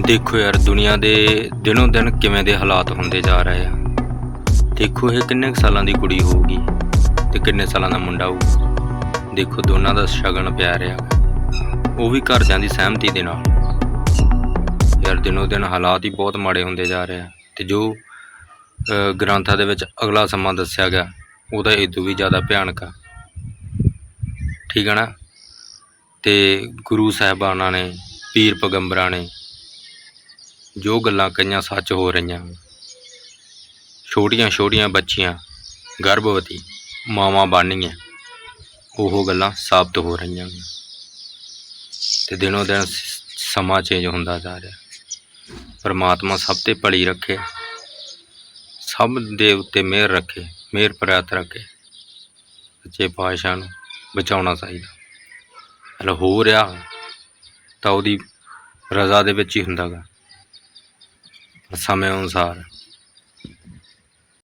ਦੇਖੋ ਯਾਰ, ਦੁਨੀਆ ਦੇ ਦਿਨੋਂ ਦਿਨ ਕਿਵੇਂ ਦੇ ਹਾਲਾਤ ਹੁੰਦੇ ਜਾ ਰਹੇ ਆ। ਦੇਖੋ ਇਹ ਕਿੰਨੇ ਕੁ ਸਾਲਾਂ ਦੀ ਕੁੜੀ ਹੋਊਗੀ ਤੇ ਕਿੰਨੇ ਸਾਲਾਂ ਦਾ ਮੁੰਡਾ ਹੋਊ। ਦੇਖੋ ਦੋਨਾਂ ਦਾ ਸ਼ਗਨ ਪਿਆ ਰਿਹਾ ਉਹ ਵੀ ਘਰਦਿਆਂ ਦੀ ਸਹਿਮਤੀ ਦੇ ਨਾਲ। ਯਾਰ, ਦਿਨੋਂ ਦਿਨ ਹਾਲਾਤ ਹੀ ਬਹੁਤ ਮਾੜੇ ਹੁੰਦੇ ਜਾ ਰਹੇ ਆ। ਤੇ ਜੋ ਗ੍ਰੰਥਾਂ ਦੇ ਵਿੱਚ ਅਗਲਾ ਸਮਾਂ ਦੱਸਿਆ ਗਿਆ ਉਹਦਾ ਇਦੋਂ ਵੀ ਜ਼ਿਆਦਾ ਭਿਆਨਕ ਆ। ਠੀਕ ਹੈ ਨਾ? ਤੇ ਗੁਰੂ ਸਾਹਿਬਾਨਾਂ ਨੇ, ਪੀਰ ਪੈਗੰਬਰਾਂ ਨੇ ਜੋ ਗੱਲਾਂ ਕਈਆਂ ਸੱਚ ਹੋ ਰਹੀਆਂ ਛੋਟੀਆਂ ਛੋਟੀਆਂ ਬੱਚੀਆਂ, ਗਰਭਵਤੀ ਮਾਵਾਂ ਬਣਨੀਆਂ, ਉਹ ਗੱਲਾਂ ਸਾਬਤ ਹੋ ਰਹੀਆਂ ਤੇ ਦਿਨੋ ਦਿਨ ਸਮਾਂ ਚੇਂਜ ਹੁੰਦਾ ਜਾ ਰਿਹਾ। ਪਰਮਾਤਮਾ ਸਭ ਤੇ ਭਲੀ ਰੱਖੇ। ਸਭ ਦੇ ਉੱਤੇ ਮਿਹਰ ਰੱਖੇ, ਮਿਹਰ ਪ੍ਰਾਤ ਰੱਖੇ। ਸੱਚੇ ਪਾਤਸ਼ਾਹ ਨੂੰ ਬਚਾਉਣਾ ਚਾਹੀਦਾ। ਹਲ ਹੋ ਰਿਹਾ ਤਾਂ ਉਹਦੀ ਰਜ਼ਾ ਦੇ ਵਿੱਚ ਹੀ ਹੁੰਦਾ ਗਾ ਸਮੇਂ ਅਨੁਸਾਰ